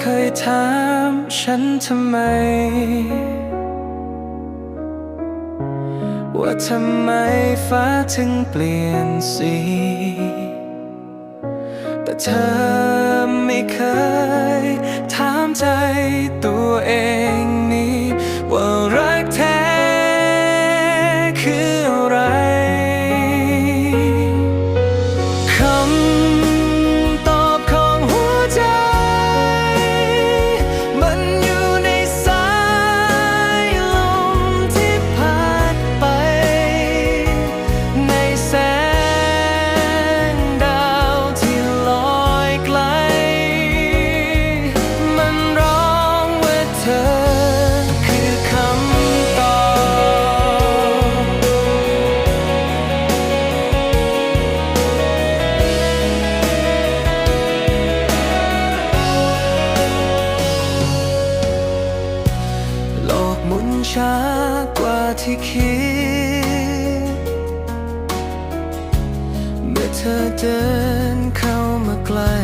เคยถามฉันทำไม ว่าทำไมฟ้าถึงเปลี่ยนสี แต่เธอไม่เคยถามใจตัวเอง ช้ากว่าที่คิด เมื่อเธอเดินเข้ามาใกล้